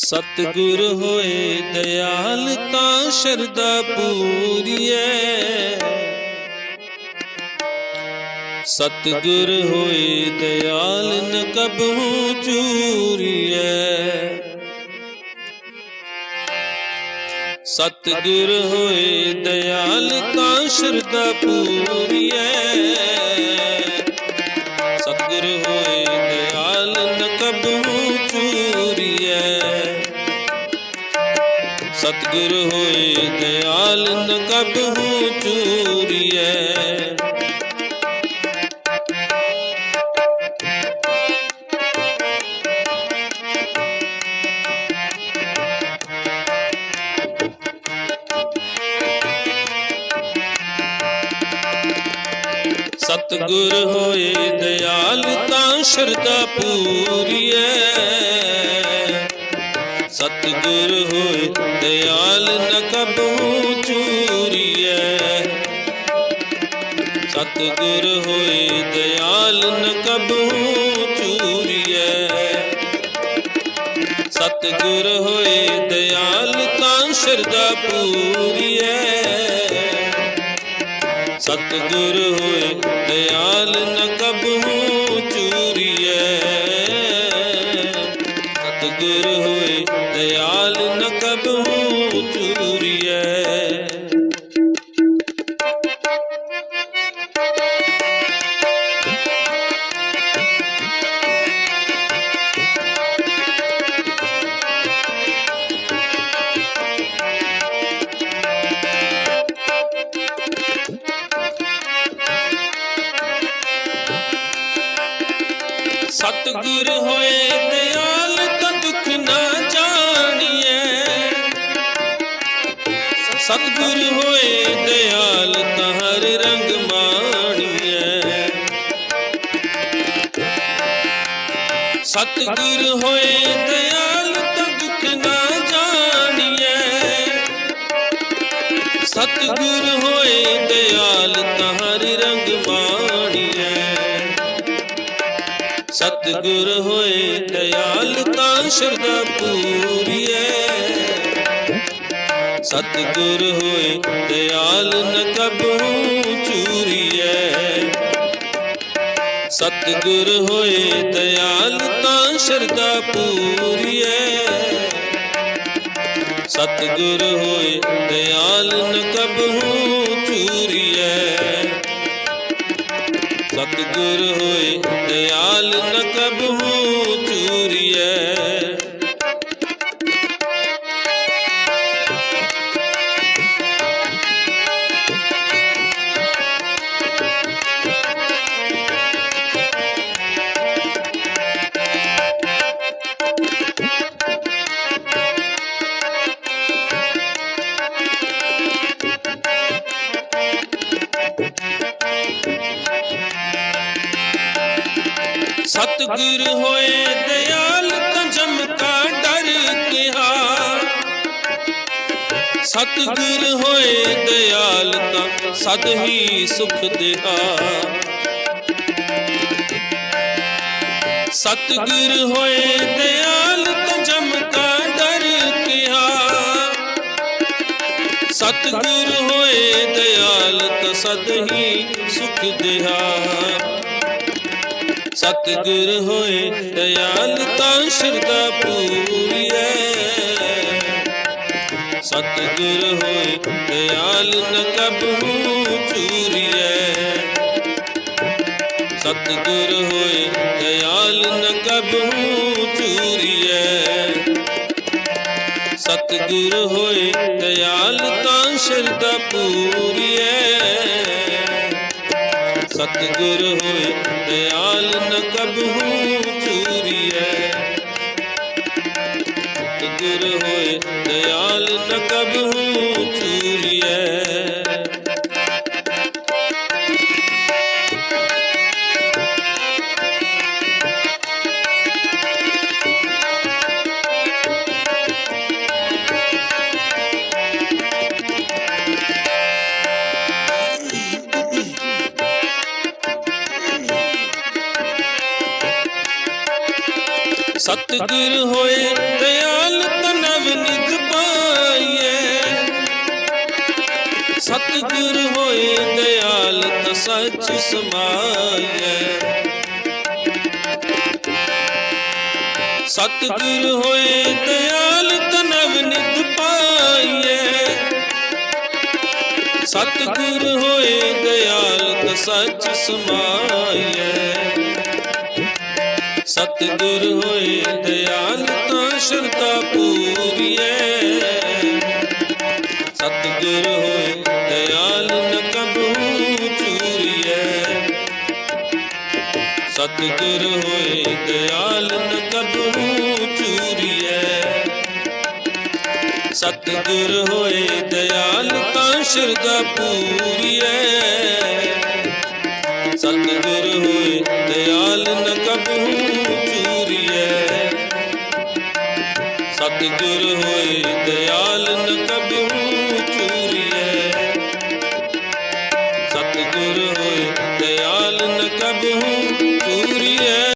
ਸਤਿਗੁਰ ਹੋਏ ਦਇਆਲ ਤਾਂ ਸ਼ਰਦਾ ਪੂਰੀਐ। ਸਤਿਗੁਰ ਹੋਏ ਦਇਆਲ ਨ ਕਬਹੂ ਚੂਰੀਐ। ਸਤਿਗੁਰ ਹੋਏ ਦਇਆਲ ਤਾਂ ਸ਼ਰਦਾ ਪੂਰੀਐ। ਸਤਿਗੁਰ ਹੋਏ ਦਿਆਲ ਨ ਕਬਹੂ ਚੂਰੀਐ। ਸਤਿਗੁਰ ਹੋਏ ਦਿਆਲ ਤਾਂ ਸ਼ਰਦਾ ਪੂਰੀਐ। ਸਤਿਗੁਰ ਹੋਏ ਦਿਆਲ ਨ ਕਬਹੂ ਚੂਰੀਐ ਸਤਿਗੁਰ ਹੋਏ, ਦਿਆਲ ਨ ਕਬਹੂ ਚੂਰੀਐ ਸਤਿਗੁਰ ਹੋਏ ਦਇਆਲ ਤਾਂ ਸ਼ਰਦਾ ਪੂਰੀਐ ਸਤਿਗੁਰ ਹੋਏ ਦਇਆਲ ਨ ਕਬਹੂ ਚੂਰੀਐ ਕਬਹੂ ਚੂਰੀਐ ਹੋਏ ਦਇਆਲ ਸਤਿਗੁਰ ਹੋਏ ਦਿਆਲ ਤਾਂ ਹਰ ਰੰਗ ਮਾਣੀਐ। ਸਤਿਗੁਰ ਹੋਏ ਦਿਆਲ ਤਾਂ ਦੁੱਖ ਨਾ ਜਾਣੀਐ। ਸਤਿਗੁਰ ਹੋਏ ਦਿਆਲ ਤਾਂ ਹਰ ਰੰਗ ਮਾਣੀਐ। ਸਤਿਗੁਰ ਹੋਏ ਦਿਆਲ ਤਾਂ ਸ਼ਰਦਾ ਪੂਰੀਐ ਸਤਿਗੁਰ ਹੋਏ ਦਿਆਲ ਨ ਕਬਹੂ ਚੂਰੀਐ। ਸਤਿਗੁਰ ਹੋਏ ਦਿਆਲ ਤਾਂ ਸ਼ਰਦਾ ਪੂਰੀਐ। ਸਤਿਗੁਰ ਹੋਏ ਦਿਆਲ ਨ ਕਬਹੂ ਚੂਰੀਐ। ਸਤਿਗੁਰ ਹੋਏ ਦਿਆਲ ਨ ਕਬਹੂ ਚੂਰੀਐ। ਸਤਿਗੁਰ ਹੋਏ ਦਇਆਲ ਤਾਂ ਜਮ ਡਰ ਕਿਹਾ। ਸਤਿਗੁਰ ਹੋਏ ਦਿਆਲ ਤਾਂ ਸਦ ਹੀ ਸੁਖ ਦਿਹਾ। ਸਤਿਗੁਰ ਹੋਏ ਦਇਆਲ ਤਾਂ ਜਮ ਡਰ ਕਿਹਾ। ਸਤਿਗੁਰ ਹੋਏ ਦਇਆਲ ਤਾਂ ਸਦ ਹੀ ਸੁਖ ਦਿਹਾ। ਸਤਿਗੁਰ ਹੋਏ, ਦਇਆਲ ਤਾਂ ਪੂਰੀਐ ਸਤਿਗੁਰ ਹੋਏ, ਦਇਆਲ ਨ ਕਬਹੂ ਚੂਰੀਐ ਸਤਿਗੁਰ ਹੋਏ, ਦਇਆਲ ਨ ਕਬਹੂ ਚੂਰੀਐ ਸਤਿਗੁਰ ਹੋਏ, ਦਇਆਲ ਤਾਂ ਸ਼ਰਦਾ ਪੂਰੀਐ ਸਤਿਗੁਰ ਹੋਏ ਦਿਆਲ ਨ ਕਬਹੂ ਚੂਰੀਐ। ਸਤਿਗੁਰ ਹੋਏ ਦਿਆਲ ਨ ਕਬਹੂ ਸਤਗੁਰ ਹੋਏ ਦਿਆਲ ਤਨਵ ਨਿਤ ਪਾਈਐ। ਸਤਗੁਰ ਹੋਏ ਦਿਆਲ ਤ ਸੱਚ ਸਮਾਈਐ। ਸਤਗੁਰ ਹੋਏ ਦਿਆਲ ਤਨਵ ਨਿਤ ਪਾਈਐ। ਸਤਗੁਰ ਹੋਏ ਦਿਆਲ ਤ ਸੱਚ ਸਮਾਈਐ। ਸਤਿਗੁਰ ਹੋਏ ਦਿਆਲ ਤਾਂ ਸ਼ਰਧਾ ਪੂਰੀਐ। ਸਤਿਗੁਰ ਹੋਏ ਦਿਆਲ ਨ ਕਬਹੂ ਚੂਰੀਐ। ਸਤਿਗੁਰ ਹੋਏ ਦਿਆਲ ਨ ਕਬਹੂ ਚੂਰੀਐ। ਸਤਿਗੁਰ ਹੋਏ ਦਿਆਲ ਤਾਂ ਸ਼ਰਧਾ ਪੂਰੀਐ। ਸਤਿਗੁਰ ਹੋਏ ਦਿਆਲ ਨ ਕਬੂ ਚੂਰੀਐ। ਹੋਏ ਦਿਆਲ ਨ